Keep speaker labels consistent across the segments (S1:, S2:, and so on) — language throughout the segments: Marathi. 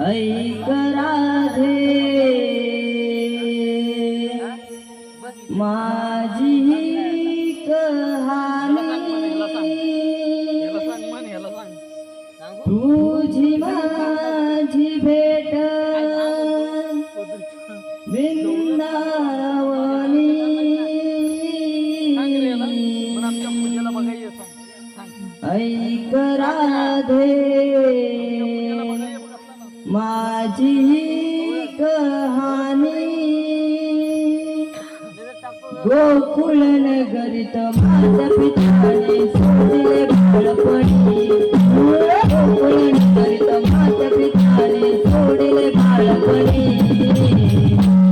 S1: ऐक राधे माझी कहाणी तुझी माझी भेट. वृंदावनी ऐक राधे माझी कहाणी गोकुळ नगरीत माझ्या पिताने सोडले बाळपणी. गोकुळ नगरीत माझ्या पिताने सोडले बाळपणी.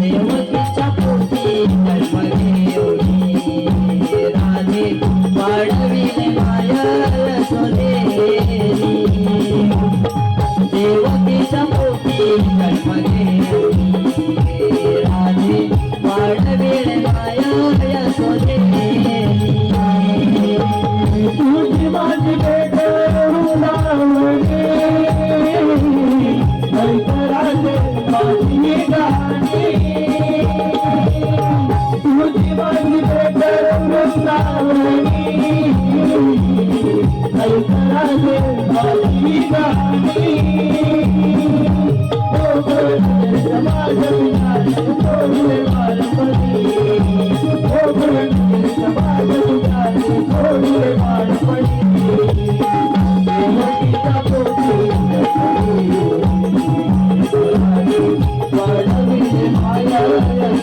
S1: देवतीच्या पोटी जन्मले योगी राधे वाढविले तुझी माझी भेट माझी गाणी तुझी माझी भेट माझी